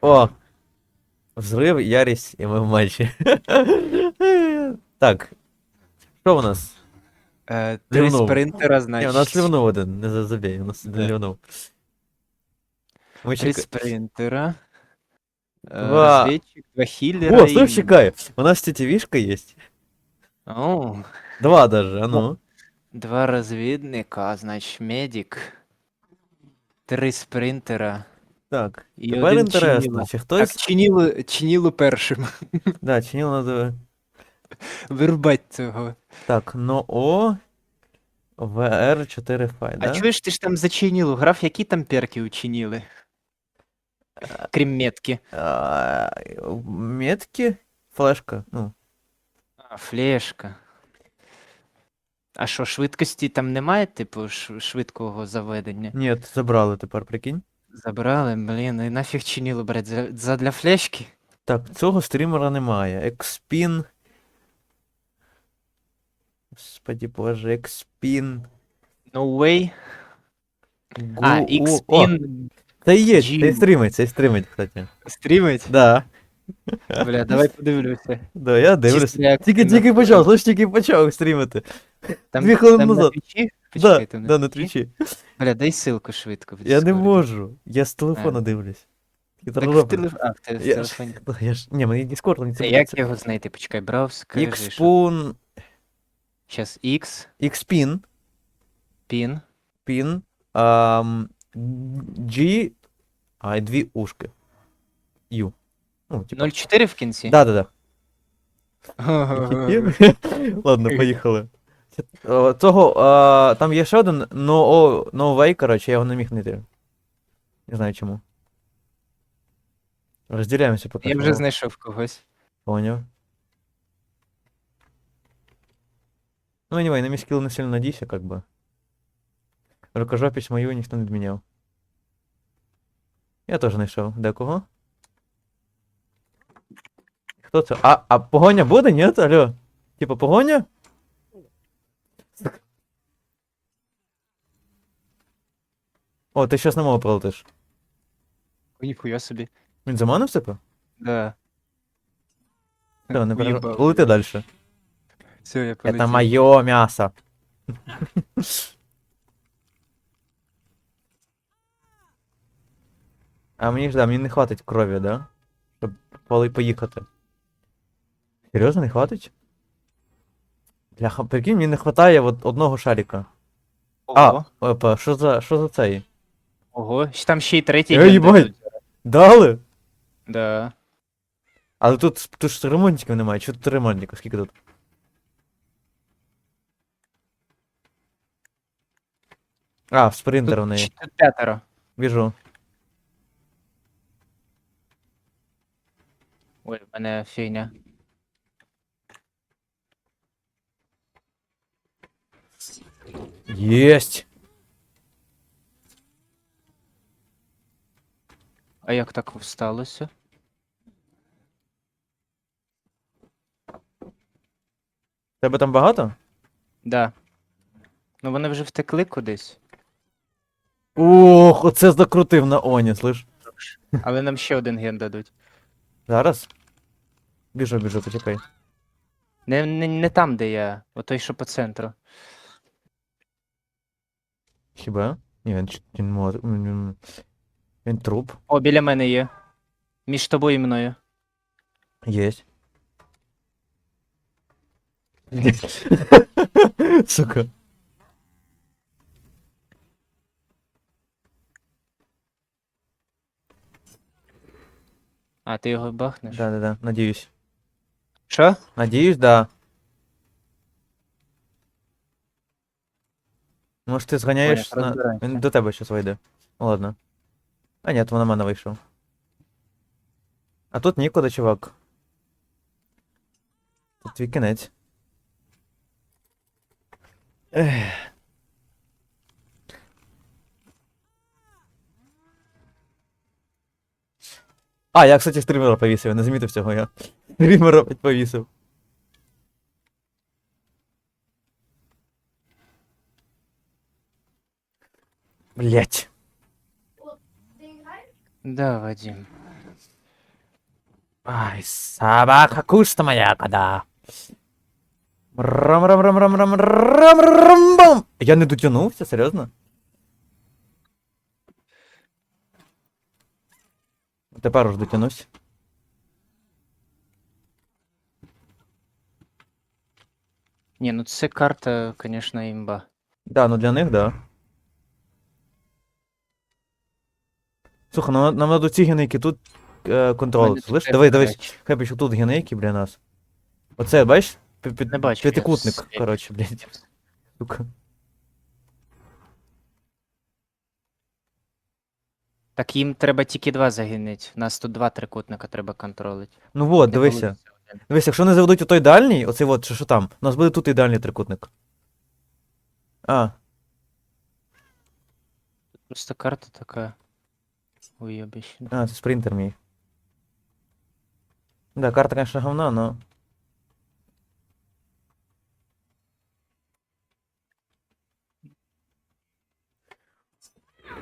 О! Взрив, ярість, і ми в матчі. Так. Що у нас? Е, Три спринтера, Ні, значить. у нас ливнув один, не за- забій, у нас один Да. ливнув. Ми Три чека... спринтера. Е, Два. Розвідчик, два хіллера О, стой, і... чекай, у нас тетивішка є. О, Два даже, а ну. два розвідника, значить, медик. Три спринтера. Так, І тепер один інтересно, чиніло. чи Так, хтось... чиніло, чиніло першим. Да, чиніло надо... Вирубать цього. Так, ну о... VR 4 фай, да? А чуєш, ти ж там за чинілу грав, які там перки учинили? Крім метки. А, метки? Флешка, ну. А, флешка. А що, швидкості там немає, типу, швидкого заведення? Ні, забрали тепер, прикинь. Забрали, блін, і нафіг чиніло брать за, задля флешки? Так, цього стрімера немає. Експін. Господі боже, експін. No way. Гу... А, О, X-Pin Це і є, це G. стрімить, це стрімить, кстати. стрімить? Да. Бля, давай подивлюся. Да, я дивлюсь. Чисто як Тільки на- тільки почав, слухай, тільки почав стрімити. Там, дві хвилини там на назад. Твічі? Да, там да, на твічі. Бля, дай ссылку швидко. в Я не Discord. можу. Я з телефона А. дивлюсь. Я Так в телеф... А, в те- в Я ж, телефоні. да, я ж, ні, мені Discord не Це це. як його знайти? Почекай, брав, скажи, що... Xpun, Щас X, Xpin, pin, Pin, ам, G, а, і дві ушки. U. Ну, типа. 04 в кінці? Да, да, да. Ладно, поїхали. О, Цього, а, там є ще один, но, о, no way, коротше, я його не міг знайти. Не знаю чому. Розділяємося поки. Я що. вже знайшов когось. Поняв. Ну, anyway, на мій скіл не сильно надійся, как бы. Рукожопість мою ніхто не відміняв. Я теж знайшов. Декого? Хто це? А, а погоня буде, ні? Алло? Типа погоня? О, ти щас на мову прилетиш. О, ніхуя собі. Він заманив себе? Да. Все, не. Уїбав. Полети далі. Все, я Это полетів. мое мясо. А мені ж да, мені не хватить крові, да? Щоб поїхати. Серйозно, не хватить? Бляха, прикинь, мені не хватає от одного шарика. Ого, А, опа, що за, що за цей? ого. Там ще й третій ген їбать. Дали? Да. Але тут, тут ж ремонтиків немає, чого тут ремонтників? Скільки тут? А, в спринтер в Тут, неї. тут п'ятеро. Біжу. Ой, в мене фігня. Єсть! А як так сталося? Тебе там багато? Да. Ну вони вже втекли кудись. Ох, оце закрутив на Оні, слиш? Але нам ще один ген дадуть. Зараз? Біжу, біжу, почекай. Не, не, не там, де я, отой, що по центру. Хіба? Ні, він, ч- він, мор- він, він, він труп. О, біля мене є. Між тобою і мною. Єсть. Сука. А, ти його бахнеш? Да-да-да, надіюсь. Що? Надіюсь, да. Може ти зганяєш Понял, на... Він до тебе щас вийде. Ладно. А ні, то на мене вийшов. А тут нікуди, чувак. Тут твій кінець. Ех. А, я, кстати, стрімера повісив, я не замітив цього я. Стрімера повісив. Блять. Да, Вадим. Ай, собака куста моя, когда. рам рам рам рам рам рам рам бам Я не дотягнувся, серйозно? Тепер уж дотягнусь. Ні, ну це карта, звісно, імба. Да, ну для них, да. Слухай, нам, нам надо ці генейки тут е, контролити. Слиш? Диви, до Хай що тут генейки біля нас. Оце, бачиш? Пі- пі- Не бачу я П'ятикутник, с- коротше, блядь. Сука. Так їм треба тільки два загинити. У нас тут два трикутника треба контролити. Ну вот, Не дивися. вийде один. Дивись, якщо не заведуть у той дальній, оцей от, що, що там, у нас буде тут ідеальний трикутник. А, Просто карта така. Уйобіщена. а, це спринтер мій. Да, карта, конечно, говна, но.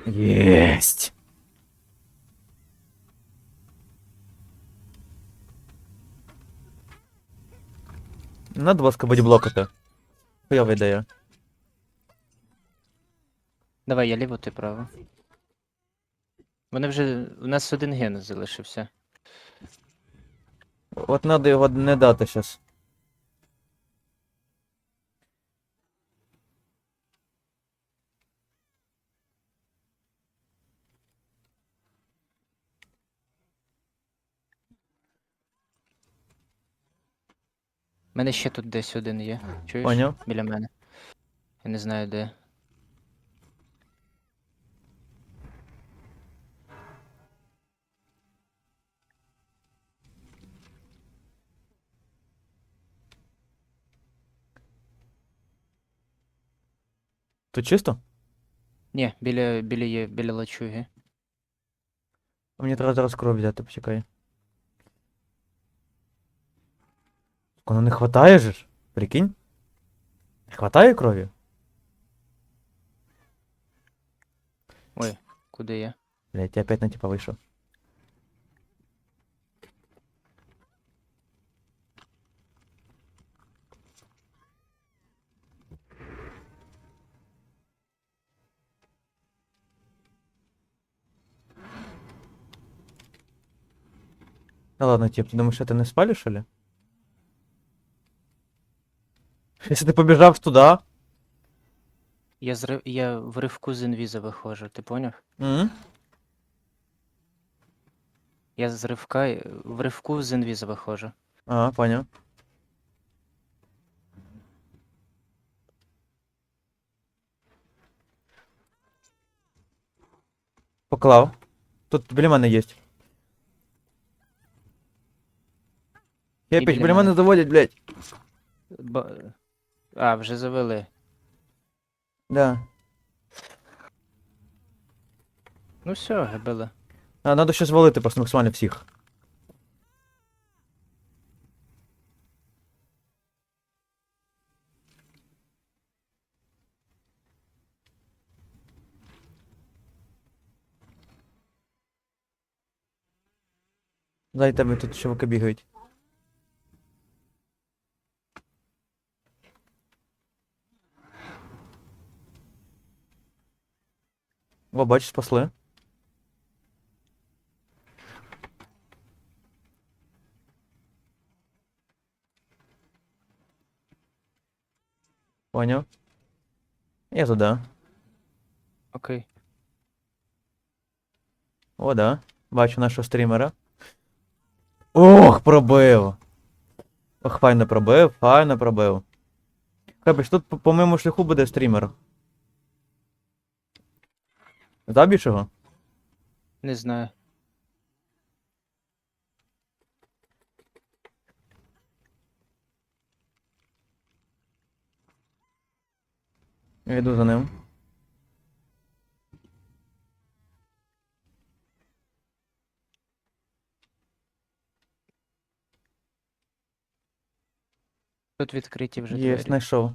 Есть. Надо, будь ласка, бодіблокати. Хуйова ідея. Давай, я ліво, ти право. Вони вже. У нас один ген залишився. От надо його не дати щас. У мене ще тут десь один є. Чуєш? Поняв? Біля мене. Я не знаю де. Тут чисто? Ні, біля, біля є, біля лачуги. А Мені треба зараз кров взяти, почекай. Воно не хватає же ж? Прикинь? Не хватає крові? Ой, куди я? Блять, я опять на типа вийшов. Да ладно, тип, ты думаешь, это не спалишь, что ли? Если ты побежав туда, Я зрив... я в ривку з інвіза виходжу, ти поняв? м, Я з ривка е, в ривку з інвіза виходжу. А, понял. Поклав. Тут біля мене є. Кепіч, біля мене заводять, блядь. Ба... А, вже завели. Да. Ну все, гебеле. А, надо ще звалити просто максимально всіх. Ззаді тебе тут чуваки бігають. О, бачиш, спасли. Понял. Я туда. Окей. О, да. Бачу нашого стрімера. Ох, пробив. Ох, файно пробив, файно пробив. Капеч, тут по, по моєму шляху буде стрімер. Забіж його? Не знаю. Я йду за ним. Тут відкриті вже Є, двері. знайшов.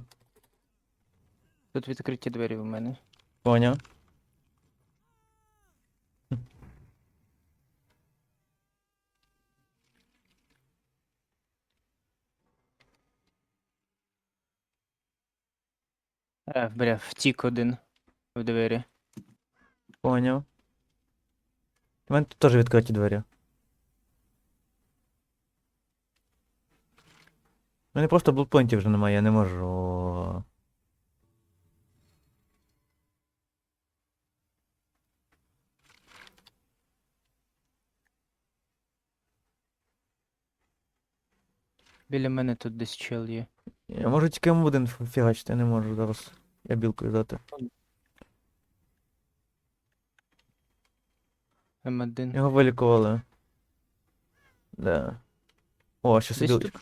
Тут відкриті двері в мене. Поняв. Е, бля, втік один в двері. Поняв. У мене тут теж відкриті двері. У мене просто блокпоінтів вже немає, я не можу. Біля мене тут десь чел є. Я можу тільки М1 ф- фігачити, я не можу зараз. Я білкою дати. М1. Його вилікували. Да. О, ще тут.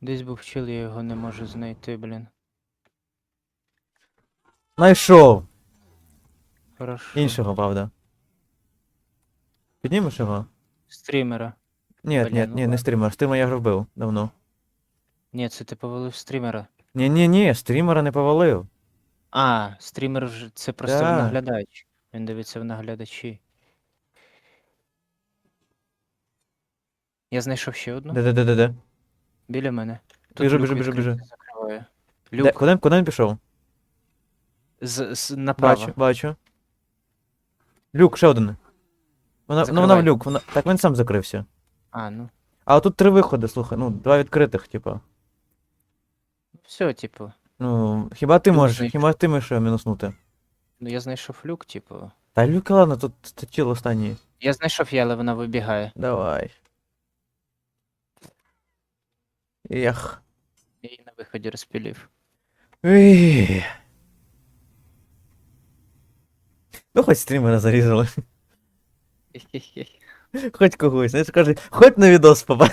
Десь був чел, я його не можу знайти, блін. Найшов! Хорошо. Іншого, правда. Піднімеш його? Стрімера. Ні, Блін, ні, ну ні, не ладно. стрімер. Стрімер я вже вбив давно. Ні, це ти повалив стрімера. Ні, ні, ні, стрімера не повалив. А, стрімер вже це просто Да. наглядач. Він дивиться в наглядачі. Я знайшов ще одну. Де-де-де-де-де. Біля мене. Тут Біжу, люк біжу, біжу, біжу. Закриваю. Де, куди, куди він пішов? з, з, направо. Бачу, бачу. Люк, ще один. Вона, ну, вона в люк, вона. Так він сам закрився. А, ну. А тут три виходи, слухай, ну, два відкритих, типа. Все, типу. Ну, хіба ти Люк можеш, знайшов. хіба ти можеш його мінуснути? Ну я знайшов люк, типу. Та люки, ладно, тут це тіл останній. Я знайшов я, але вона вибігає. Давай. Ех. Я її на виході розпілів. Ей. Ну, хоч стрімера зарізали. Хоч когось, знаєш, каже, хоч на відос попа.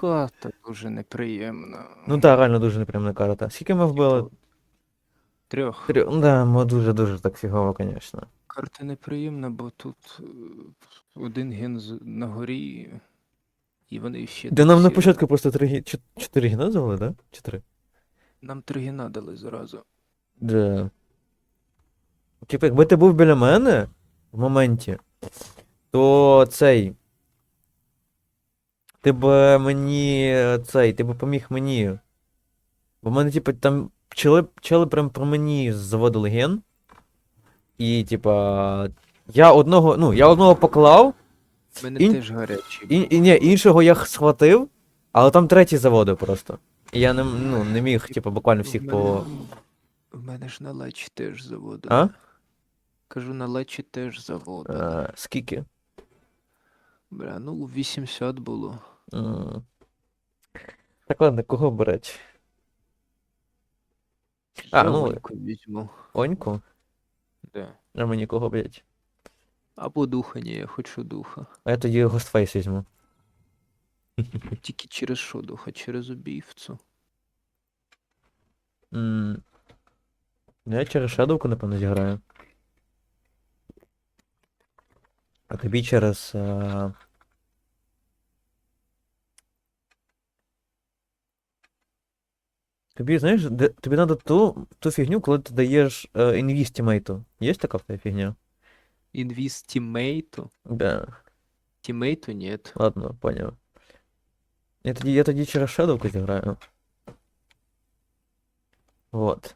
Карта дуже неприємна. Ну так, реально дуже неприємна карта. Скільки ми вбили? Трьох. Трьох. Ну да, мо дуже-дуже так фігово, звісно. Карта неприємна, бо тут е, один ген на горі, і вони ще. Де нам на початку просто три, чот- чотири гіна дали, да? Чи три? Нам три гена дали зразу. Да. Типу, якби ти був біля мене в моменті, то цей. Ти б е, мені е, цей, ти б поміг мені. Бо в мене, типу, там пчели, пчели прям про мені заводили ген. І, типа, я одного, ну, я одного поклав, У мене Ін- теж гарячий. і, і ні, іншого я схватив, але там третій заводив просто. І я не, ну, не міг, типу, буквально всіх по. У мене ж на лечі теж заводили. А? Кажу, на лечі теж заводили. Е, скільки? Бля, ну 80 було. М. Так ладно, кого брать? А, ну- Оньку візьму. Оньку? Да. А мені кого блять? Або духа, ні, я хочу духа. А я тоді Гостфейс візьму. Тільки через що духа? Через убійцю. М. Я через Шадовку, напевно, зіграю. А тобі через. А... Тобі, знаєш, де, тобі треба ту, ту фігню, коли ти даєш е, інвістімейту. Є така в тебе фігня? Інвіз тімейту? Да. Тімейту нет. Ладно, понял. Я тоді, я тоді через Шадовку зіграю. Вот.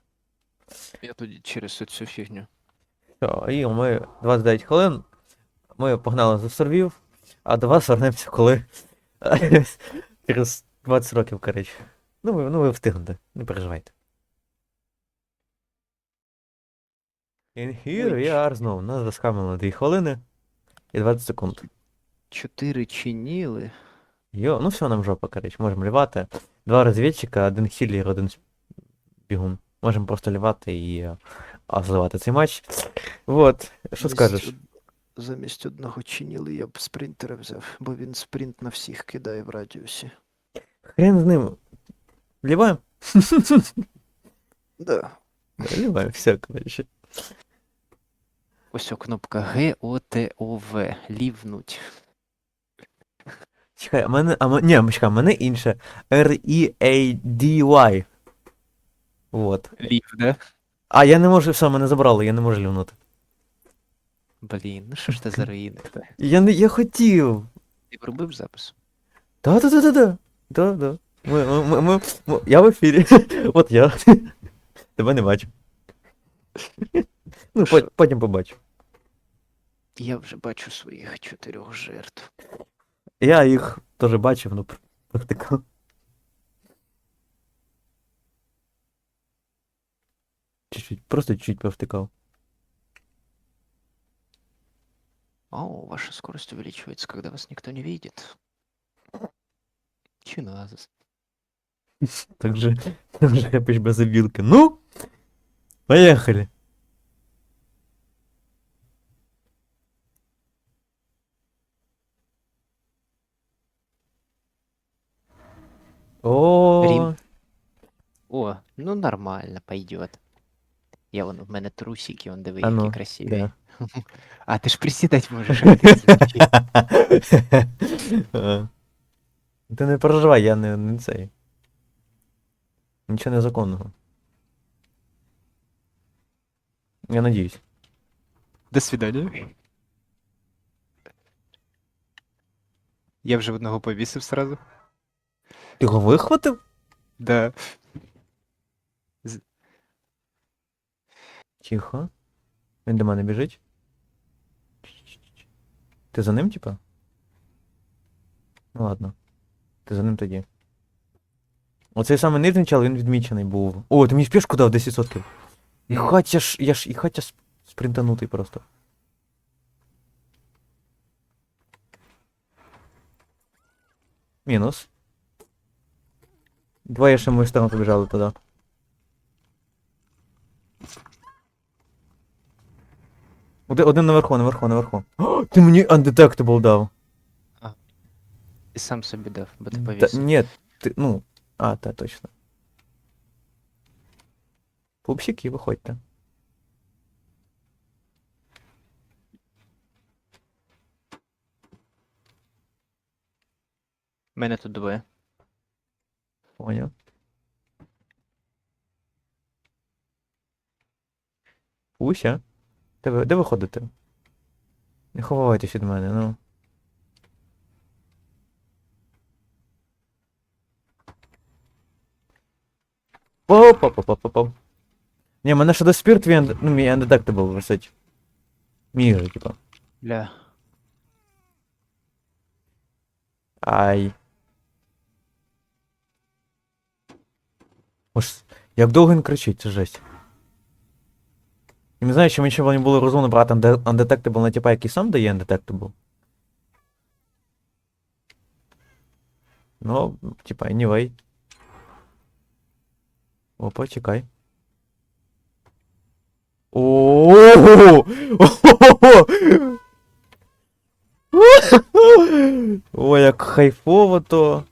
Я тоді через цю фігню. Все, і ми 29 хвилин. Ми погнали за сервів, а до вас вернемося, коли через 20 років, коротше. Ну, ви, ну ви встигнете, не переживайте. And here we are знову. Нас заскамили 2 хвилини і 20 секунд. Чотири чиніли. Йо, ну все, нам жопа, коротше, можемо лівати. Два розвідчика, один хіллер, один бігун. Можемо просто лівати і а, зливати цей матч. Вот, що скажеш? Замість одного чиніли я б спринтера взяв, бо він спринт на всіх кидає в радіусі. Хрен з ним. Ліваємо? Да. Ліваємо, все, коротше. Ось о кнопка Г, О, Т, О, В. Лівнуть. Чекай, а мене. А ме- ні, чекай, а мене інше. R-E-A-D-Y. Вот. Лів, да? А, я не можу, все, мене забрали, я не можу лівнути. Блін, ну що ж ти за руїни? Я не. Я хотів. Ти вробив запис? Та-та-та-та-та. Да, да. Ми, ми, ми, ми, ми- я в ефірі. От я. Тебе не бачу. Ну, по- потім побачу. Я вже бачу своїх чотирьох жертв. Я їх теж бачив, ну пр- Чуть-чуть, просто чуть-чуть провтикав. О, ваша скорость увеличивается, когда вас никто не видит. Чиназис. Так же, так же обілки. Ну, поехали. О, Рим. О, ну нормально, пойдет. Я вон, в мене трусики, он диви, А які ну, красиві. да. А ти ж присідати можеш. а ти звідки? Е. Ти не переживай, я не, не цей. Нічого незаконного. Я надіюсь. До свидання. Я вже одного повісив сразу. Ти його вихватив? Да. Тихо. Він до мене біжить. Ти за ним, типа? Ну ладно. Ти за ним тоді. Оцей самий нижній чел, він відмічений був. О, ти мені спішку дав 10%. І хотя ж, я ж, і хотя сп- спринтанутий просто. Мінус. Двоє ще в мою сторону побіжали туди. Один, один наверху, наверху, наверху. О, ти мені undetectable дав. І сам собі дав, бо ти Та, повісив. ні, ти, ну. А, та, точно. Пупсики, виходьте. Мене тут двоє. Поняв. Уся? Де ви, де ви ходите? Не ховайтесь від мене, ну. Поп-поп-поп-поп. Ні, мене ще до спір твій, unde- ну, мій undetectable висить. Мій же, типа. Бля. Ай. Ось, як довго він кричить, це жесть. Не знаю, чи ще не було розумно брати undetectable на типа, який сам дає undetectable. Ну, типа, anyway. Опа, чекай. О! Ой, як хайфово то.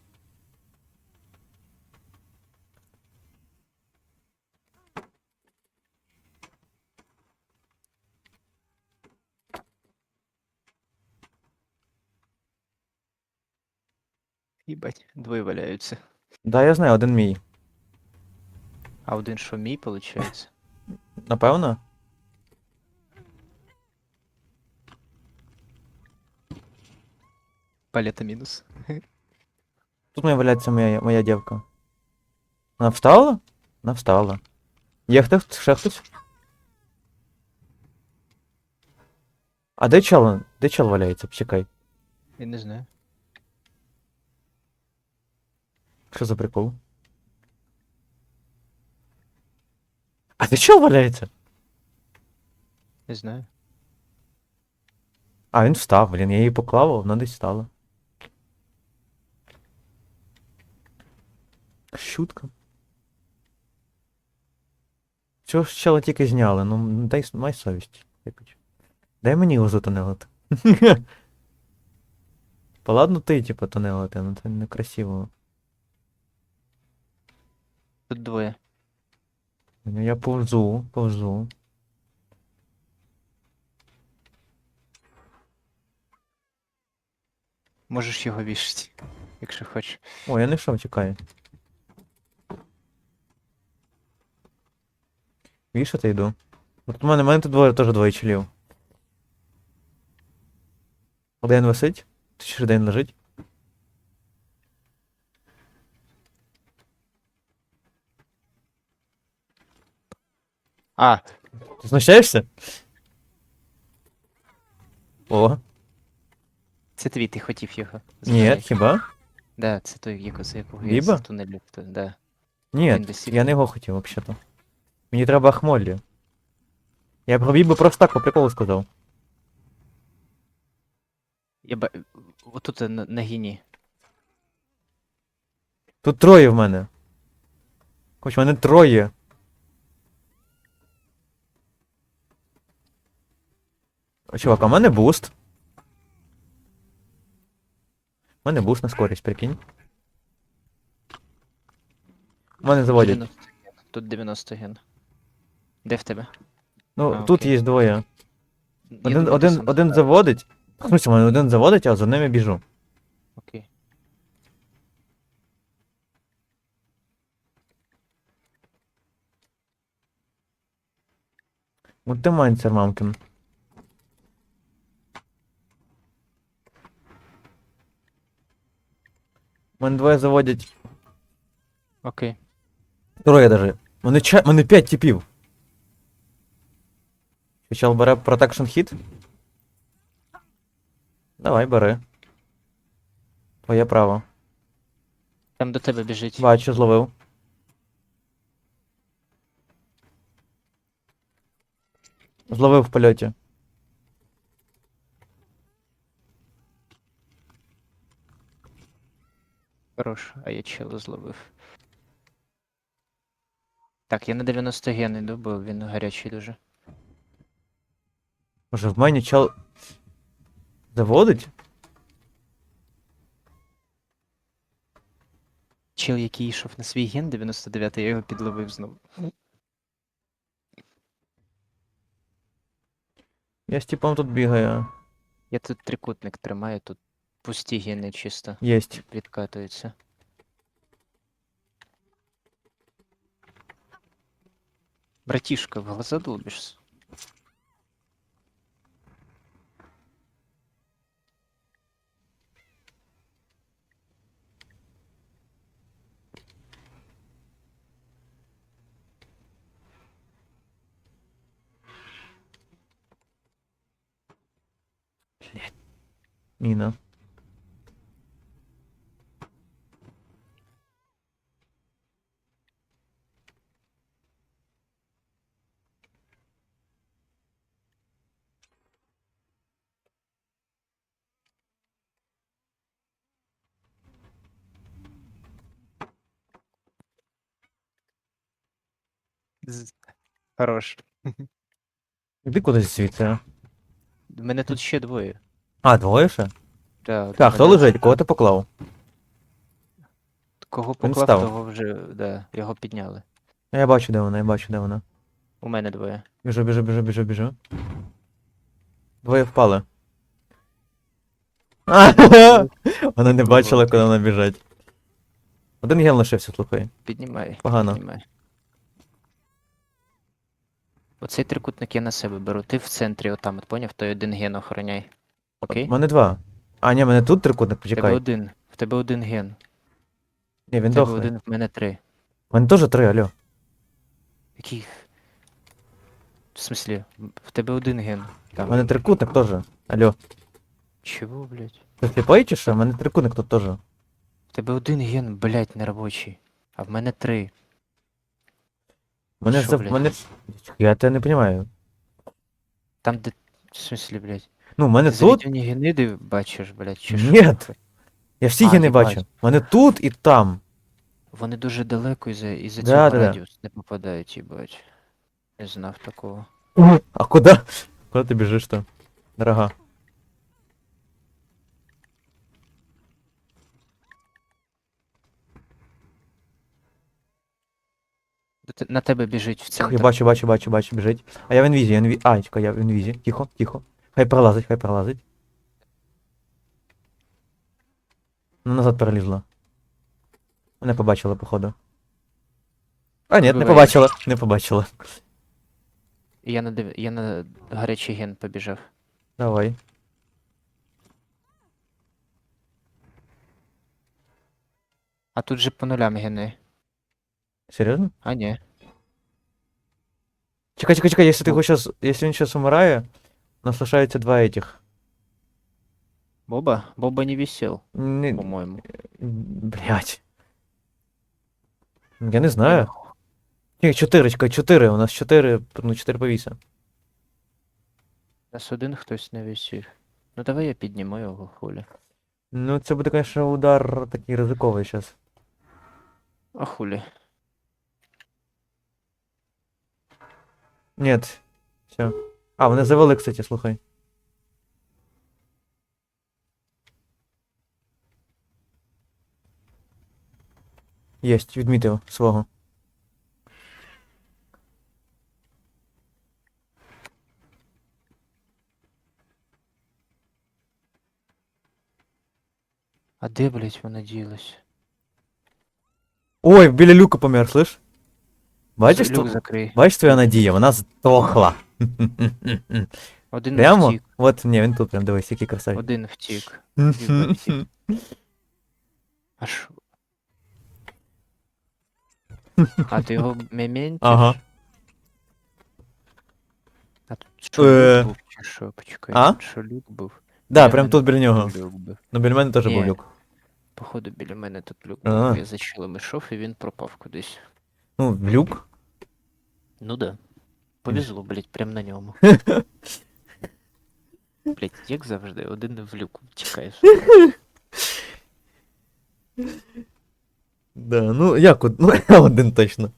Їбать, двоє валяються. Да, я знаю, один мій. А один що мій, виходить? Напевно? Палета мінус. Тут має валяється моя, моя дівка. Вона встала? Вона встала. Є хто, ще хтось? А де чел? Де чел валяється? Почекай. Я не знаю. Що за прикол? А де чел валяється? Не знаю. А, він встав, блін, я її поклав, а вона десь стала. Шутка. Цього ж чела тільки зняли, ну дай май совість. Дай мені його затонелити. Поладно ти, типу, тонелити, ну це некрасиво. Тут двоє. Ну, Я повзу, повзу. Можеш його вішати, якщо хочеш. О, я не йшов, чекай. Вішати йду. От у мене, у мене тут двоє, теж двоє челів. Один висить, чи один лежить. А, Ти знущаєшся? О, це твій, ти хотів його. ні, хіба? Да, це той, яко- з якого я Біба? з тунелю. то- Да. Ні, Він десь я не його хотів, взагалі-то. Мені треба Ахмолі. Я про Бібу просто так по приколу сказав. Я ба... Отут на, на гіні. Тут троє в мене. Хоч в мене троє. Чувак, а в мене буст. У мене буст на скорість, прикинь. У мене заводять. 90. Тут 90 ген. Де в тебе? Ну, А, тут окей. є двоє. Я Один, один, один заводить. В смысле, мене один заводить, а за ними біжу. Окей. Мультиманцер, мамкин. мене двоє заводять. Окей. Троє даже. Мене, ча... мене п'ять типів. Чел бере Protection Hit? Давай, бери. Твоє право. Там до тебе біжить. Бачу, зловив. Зловив в польоті. Хорош, а я чело зловив. Так, я на 90 ген йду, бо він гарячий дуже. Може, в мене чел. Заводить? Чел, який йшов на свій ген 99, я його підловив знову. Я з типом тут бігаю. Я тут трикутник тримаю, тут пусті гени чисто Єсть. відкатуються. Братішка, в глаза долбишься. Міна. З- Хорош. Іди кудись звідси. а. У мене тут ще двоє. А, двоє ще? Да, Так, хто мене- лежить? Кого ти поклав? Кого поклав, того вже, да, його підняли. Я бачу, де вона, я бачу, де вона. У мене двоє. Біжу, біжу, біжу, біжу, біжу. Двоє впали. А, Вона не бачила, куди вона біжать. Один ген лишився, слухай. Піднімай. Погано. Піднімай. Оцей трикутник я на себе беру. Ти в центрі отам, от поняв, той один ген охороняй. Окей? У мене два. А, ні, в мене тут трикутник, В тебе почекай. один. В тебе один ген. Ні, він В тебе дохлий. один, в мене три. У мене теж три, алло. Який? В смислі, в тебе один ген. У Там. мене трикутник теж. Алло. Чого, блядь? Ти сліпий чи що? У мене трикутник тут теж. В тебе один ген, блядь, неробочий. А в мене три. Мене Що, за... блядь? Мене... Я тебе не розумію. Там де. В смислі, блядь? Ну, мене Ти тут. заведені гениди бачиш, блядь, чи що? Ні. Я всі А, гени їбать. бачу. У мене тут і там. Вони дуже далеко із-за із Да, цього да, да. радіус не попадають, їбать. Не знав такого. А куди? Куди ти біжиш то? Дорога. На тебе біжить в центр. Я бачу, бачу, бачу, бачу, біжить. А я в інвізі, я в інвізі. А, чекай, я в інвізі. Тихо, тихо. Хай пролазить, хай пролазить. Ну, назад перелізла. Не побачила, походу. А, ні, не побачила, не побачила. Я на див... я на гарячий ген побіжав. Давай. А тут же по нулям гени. Серйозно? А ні. Чекай, чекай, чекай, если ты его сейчас, если он сейчас умирает, у два этих. Боба? Боба не висел, Не... по-моєму. Блять. Я не знаю. Ні, чотири, чекай, чотири, у нас чотири, ну чотири повіса. Нас один хтось не висів. Ну давай я підніму його хулі. Ну, це буде, конечно, удар такий ризиковий зараз. А хулі. Нет. Все. А, вони завели, кстати, слухай. Єсть, відмітив свого. А де, блять, вона ділась? Ой, біля люка помер, слиш? Бачиш, Люк тв- закрий. бачиш твоя надія, вона здохла. Один Прямо? втік. От, ні, він тут прям дивись, який красавець. Один втік. Втік. А ти його мементиш? Ага. А тут що Е. люк був чи що? Почекай, А? тут що люк був? Да, прям тут біля нього. Люк був. Ну, біля мене теж був люк. Походу, біля мене тут люк А. був. Я за чилом ішов і він пропав кудись. Ну, люк. Ну да. Повезло, блять, прям на ньому. Блять, як завжди, один в люк чекаєш. Да, ну як ну, один точно.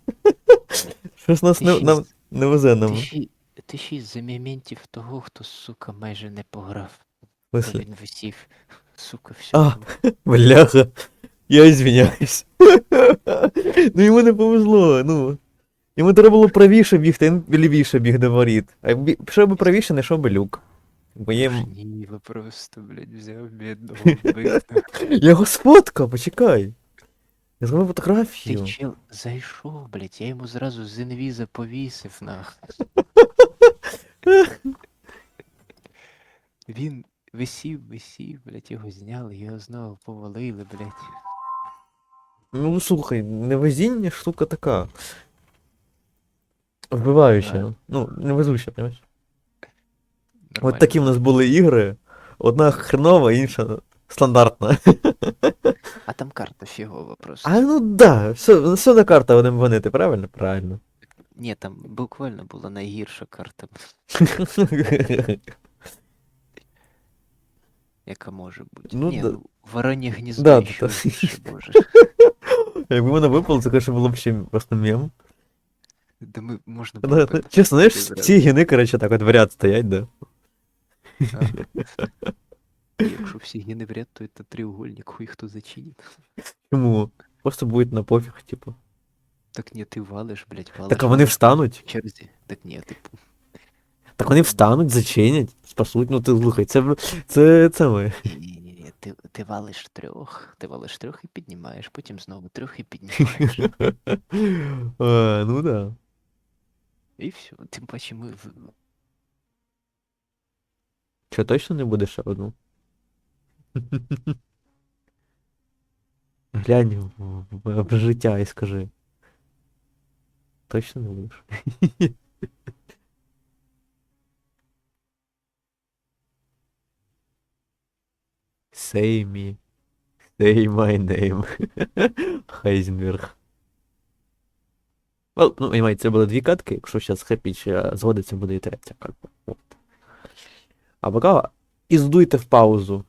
Щось нас не, нам, не везе нам. Ти ще, ти ще й за моментів того, хто, сука, майже не пограв. Бо він висів. Сука, все. А. Бляха. Я извиняюсь. ну йому не повезло, ну. Йому треба було правіше бігти, він лівіше біг до воріт. А пішов би правіше, не знайшов би люк. Бо є... Просто, блядь, взяв бідного. Я його сфоткав, почекай. Я зробив Ти фотографію. чел зайшов, блядь, я йому зразу з інвіза повісив нах. Він висів, висів, блядь, його зняли, його знову повалили, блядь. Ну слухай, невезіння штука така. Вбиваюча. Знаю. Ну, невезуча, понимаєш? От такі в нас були ігри. Одна хренова, інша стандартна. А там карта фігова просто. А ну да, все, все на карта будемо гонити, правильно? Правильно. Ні, там буквально була найгірша карта, яка може бути. Ну Ні, да. ну, воронє гніздо Да, ще да. гірше, боже. Якби вона випала, це, конечно, було б ще просто мем. Да ми можна було Да, б это Чесно, знаєш, ці гіни, коротше, так от в ряд стоять, да. Ага. Якщо всі гіни в ряд, то це треугольник, хуй хто зачинить. Чому? Просто буде на пофіг, типу. Так ні, ти валиш, блядь, валиш. Так а вони встануть. в черзі. Так ні, типу. Так вони встануть, зачинять, спасуть. Ну ти слухай, це це, це ми. Ти, ти валиш трьох, ти валиш трьох і піднімаєш, потім знову трьох і піднімаєш. А, ну да. І все. Тим паче ми. Що, точно не буде ще одну? Глянь в, в, в життя і скажи. Точно не будеш? Say me. Say my name. Хайзенберг. Well, ну, понимаете, це були дві катки, якщо зараз Хепіч згодиться, буде і третя катка. А пока іздуйте в паузу